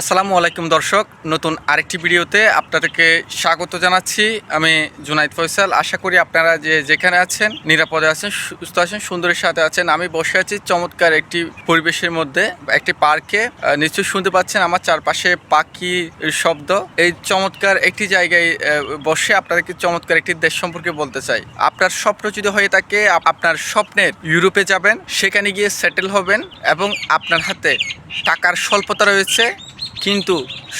আসসালামু আলাইকুম দর্শক, নতুন আরেকটি ভিডিওতে আপনাদেরকে স্বাগত জানাচ্ছি। আমি জুনাইদ ফয়সাল, আশা করি আপনারা যে যেখানে আছেন, নিরাপদে আছেন সুস্থ আছেন, সুন্দরের সাথে আছেন। আমি বসে আছি চমৎকার একটি পরিবেশের মধ্যে, একটি পার্কে। নিশ্চয়ই শুনতে পাচ্ছেন আমার চারপাশে পাখির শব্দ। এই চমৎকার একটি জায়গায় বসে আপনাদেরকে চমৎকার একটি দেশ সম্পর্কে বলতে চাই। আপনার স্বপ্ন যদি হয়ে থাকে আপনার স্বপ্নের ইউরোপে যাবেন, সেখানে গিয়ে সেটেল হবেন এবং আপনার হাতে টাকার স্বল্পতা রয়েছে। কিন্তু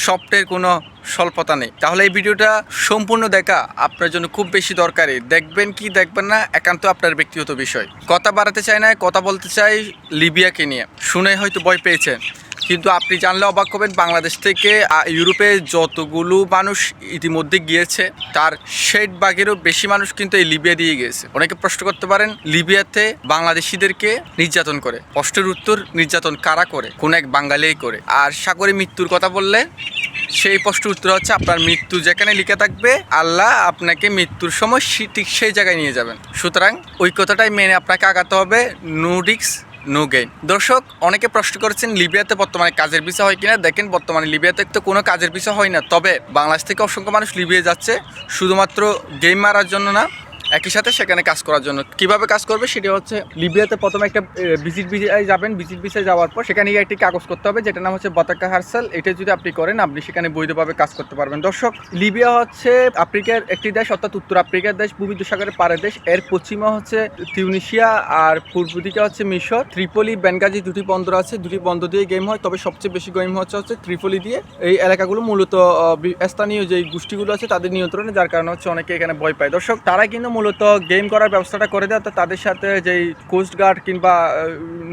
সফটের কোনো স্বল্পতা নেই। তাহলে এই ভিডিওটা সম্পূর্ণ দেখা আপনার জন্য খুব বেশি দরকারি। দেখবেন কি, দেখবেন না, একান্ত আপনার ব্যক্তিগত বিষয়। কথা বাড়াতে চাই না, কথা বলতে চাই লিবিয়াকে নিয়ে। শুনে হয়তো ভয় পেয়েছেন। কিন্তু আপনি জানলে অবাক হবেন, বাংলাদেশ থেকে ইউরোপে যতগুলো মানুষ ইতিমধ্যে গিয়েছে, তার ষাট ভাগেরও বেশি মানুষ কিন্তু এই লিবিয়া দিয়ে গিয়েছে। অনেকে প্রশ্ন করতে পারেন, লিবিয়াতে বাংলাদেশিদেরকে নির্যাতন করে? প্রশ্নের উত্তর, নির্যাতন কারা করে? কোন এক বাঙালিই করে? আর সাগরে মৃত্যুর কথা বললে, সেই প্রশ্নের উত্তর হচ্ছে আপনার মৃত্যু যেখানে লিখে থাকবে, আল্লাহ আপনাকে মৃত্যুর সময় ঠিক সেই জায়গায় নিয়ে যাবেন। সুতরাং ওই কথাটাই মেনে আপনাকে আগাতে হবে নো রিক্স নো গেইন দর্শক, অনেকে প্রশ্ন করেছেন, লিবিয়াতে বর্তমানে কাজের ভিসা হয় কিনা? দেখেন, বর্তমানে লিবিয়াতে তো কোনো কাজের ভিসা হয় না। তবে বাংলাদেশ থেকে অসংখ্য মানুষ লিবিয়া যাচ্ছে। শুধুমাত্র গেম মারার জন্য না একই সাথে সেখানে কাজ করার জন্য। কীভাবে কাজ করবে সেটা হচ্ছে লিবিয়াতে প্রথমে একটা ভিজিট ভিসায় যাবেন। ভিজিট ভিসায় যাওয়ার পর সেখানে গিয়ে একটি কাগজ করতে হবে যেটা নাম হচ্ছে বতাকা হারসাল। এটা যদি আপনি করেন, আপনি সেখানে বৈধভাবে কাজ করতে পারবেন। দর্শক, লিবিয়া হচ্ছে আফ্রিকার একটি দেশ, অর্থাৎ উত্তর আফ্রিকার দেশ ভূমধ্যসাগরের পাড়ের দেশ। এর পশ্চিমে হচ্ছে তিউনিশিয়া আর পূর্ব দিকে হচ্ছে মিশর। ত্রিপলি, বেনগাজি দুটি বন্দর আছে। দুটি বন্দর দিয়ে গেম হয়, তবে সবচেয়ে বেশি গেম হচ্ছে হচ্ছে ত্রিপলি দিয়ে। এই এলাকাগুলো মূলত স্থানীয় যে গোষ্ঠীগুলো আছে, তাদের নিয়ন্ত্রণে, যার কারণে হচ্ছে অনেকে এখানে ভয় পায়। দর্শক, তারা কিন্তু মূলত গেম করার ব্যবস্থাটা করে দেয় অর্থাৎ তাদের সাথে যেই কোস্ট গার্ড কিংবা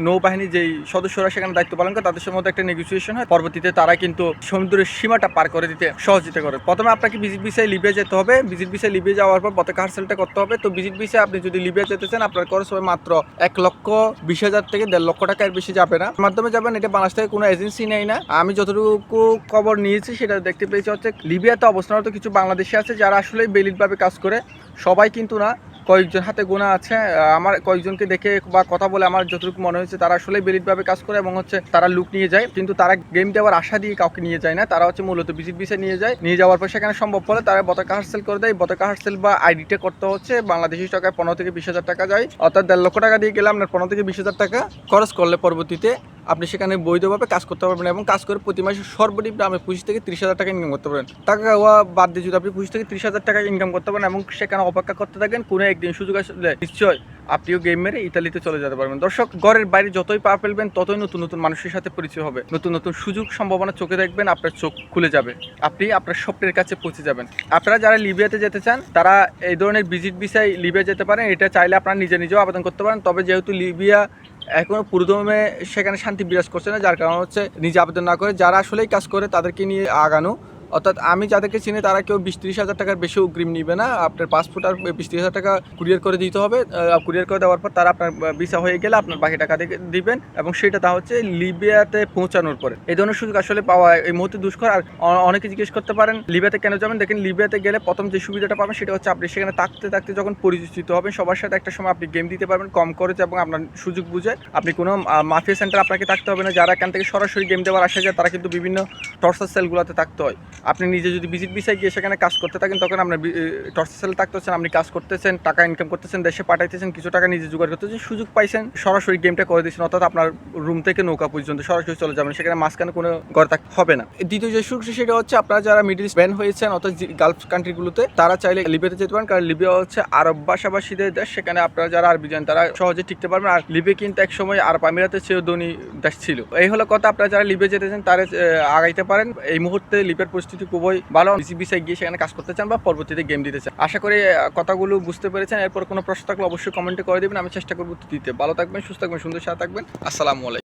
নৌবাহিনী যেই সদস্যরা সেখানে দায়িত্ব পালন করে, তাদের মধ্যে একটা নেগোসিয়েশন হয়। পরবর্তীতে তারা কিন্তু সমুদ্রের সীমাটা পার করে দিতে সহযোগিতা করে। প্রথমে আপনাকে ভিজিট বিষয়ে লিবিয়া যেতে হবে। ভিজিট বিষয়ে লিবিয়া যাওয়ার পর পতাকা হারসেলটা করতে হবে। তো ভিজিট বিষয়ে আপনি যদি লিবিয়া যেতে চান, আপনার খরচ হবে মাত্র এক লক্ষ বিশ হাজার থেকে দেড় লক্ষ টাকার বেশি যাবে না। মাধ্যমে যাবেন, এটা বাংলাদেশ থেকে কোনো এজেন্সি নেই না। আমি যতটুকু খবর নিয়েছি, সেটা দেখতে পেয়েছি হচ্ছে লিবিয়াতে অবস্থানরত কিছু বাংলাদেশি আছে, যারা আসলে বেলিটভাবে কাজ করে। সবাই কিন্তু না, কয়েকজন হাতে গোনা আছে আমার কয়েকজনকে দেখে বা কথা বলে আমার যতটুকু মনে হয়েছে তারা আসলে বেলিটভাবে কাজ করে এবং হচ্ছে তারা লুক নিয়ে যায়, কিন্তু তারা গেম দেওয়ার আশা দিয়ে কাউকে নিয়ে যায় না, তারা হচ্ছে মূলত ভিজিট ভিসে নিয়ে যায়, নিয়ে যাওয়ার পর সেখানে সম্ভব হলে তারা বতাকা হার্সেল করে দেয়, বতাকা হার্সেল বা আইডিটা করতে হচ্ছে, বাংলাদেশি টাকায় পনেরো থেকে বিশ হাজার টাকা যায়, অর্থাৎ দেড় লক্ষ টাকা দিয়ে গেলে আপনার পনেরো থেকে বিশ হাজার টাকা খরচ করলে পরবর্তীতে আপনি সেখানে বৈধভাবে কাজ করতে পারবেন এবং কাজ করে প্রতি মাসে সর্বনিম্ন আপনি পঁচিশ থেকে ত্রিশ হাজার টাকা ইনকাম করতে পারেন টাকা বাদ দিয়ে যদি আপনি পঁচিশ থেকে ত্রিশ হাজার টাকা ইনকাম করতে পারেন এবং সেখানে অপেক্ষা করতে থাকেন কোনো একদিন সুযোগ আসলে নিশ্চয় আপনিও গেম মেরে ইতালিতে চলে যেতে পারবেন। দর্শক, ঘরের বাইরে যতই পা ফেলবেন, ততই নতুন নতুন মানুষের সাথে পরিচয় হবে। নতুন নতুন সুযোগ সম্ভাবনা চোখে দেখবেন, আপনার চোখ খুলে যাবে। আপনি আপনার স্বপ্নের কাছে পৌঁছে যাবেন। আপনারা যারা লিবিয়াতে যেতে চান, তারা এই ধরনের ভিজিট ভিসায় লিবিয়া যেতে পারেন। এটা চাইলে আপনারা নিজে নিজেও আবেদন করতে পারেন। তবে যেহেতু লিবিয়া এখনও পুরোদমে সেখানে শান্তি বিরাজ করছে না, যার কারণ হচ্ছে নিজে আবেদন না করে যারা আসলেই কাজ করে তাদেরকে নিয়ে আগানো। অর্থাৎ আমি যাদেরকে চিনি তারা কেউ বিশ ত্রিশ হাজার টাকার বেশি অগ্রিম নিবে না। আপনার পাসপোর্ট আর বিশ ত্রিশ হাজার টাকা কুরিয়ার করে দিতে হবে। কুরিয়ার করে দেওয়ার পর তারা আপনার ভিসা হয়ে গেলে আপনার বাকি টাকা দিবেন এবং সেটা তা হচ্ছে লিবিয়াতে পৌঁছানোর পরে। এই ধরনের সুযোগ আসলে পাওয়া এই মুহূর্তে দুষ্কর। আর অনেকে জিজ্ঞেস করতে পারেন, লিবিয়াতে কেন যাবেন? দেখেন লিবিয়াতে গেলে প্রথম যে সুবিধাটা পাবেন সেটা হচ্ছে আপনি সেখানে থাকতে থাকতে যখন পরিচিত হবেন, সবার সাথে একটা সময় আপনি গেম দিতে পারবেন, কম খরচে এবং আপনার সুযোগ বুঝে। আপনি কোনো মাফিয়া সেন্টার আপনাকে থাকতে হবে না। যারা এখান থেকে সরাসরি গেম দেওয়ার আসা যায়, তারা কিন্তু বিভিন্ন টর্চার সেলগুলোতে থাকতে হয়। আপনি নিজে যদি ভিজিট ভিসায় গিয়ে সেখানে কাজ করতে থাকেন, তখন আপনার টর্চার সেল থাকতেছেন আপনি কাজ করতেছেন, টাকা ইনকাম করতেছেন, দেশে পাঠাইতেছেন, কিছু টাকা নিজে জোগাড় করতেছেন সুযোগ পাইছেন, সরাসরি গেমটা করে দিচ্ছেন অর্থাৎ আপনার রুম থেকে নৌকা পর্যন্ত সরাসরি চলে যাবেন, সেখানে মাঝখানে কোনো ঘর থাকতে হবে না। দ্বিতীয় যে সুযোগ সেটা হচ্ছে, আপনারা যারা মিডিল ব্যান হয়েছেন, অর্থাৎ গালফ কান্ট্রিগুলোতে তারা চাইলে লিবিয়াতে যেতে পারেন, কারণ লিবিয়া হচ্ছে আরব ভাষাভাষীদের দেশ, সেখানে আপনারা যারা আরবি জানেন তারা সহজে টিকতে পারবেন, আর লিবিয়া কিন্তু এক সময় আরব আমিরাতের চেয়েও ধনী দেশ ছিল। এই হলো কথা, আপনারা যারা লিবিয়া যেতে চান, তারা আগাইতে পারেন। এই মুহূর্তে লিবিয়ার পরিস্থিতি খুবই ভালো। বিসিবিসে গিয়ে সেখানে কাজ করতে চান বা পরবর্তীতে গেম দিতে চান। আশা করি কথাগুলো বুঝতে পেরেছেন। এরপর কোনো প্রশ্ন থাকলে অবশ্যই কমেন্টে করে দেবেন। আমি চেষ্টা করব দিতে। ভালো থাকবেন, সুস্থ থাকবেন, সুন্দর সাথে থাকবেন। আসসালামু আলাইকুম।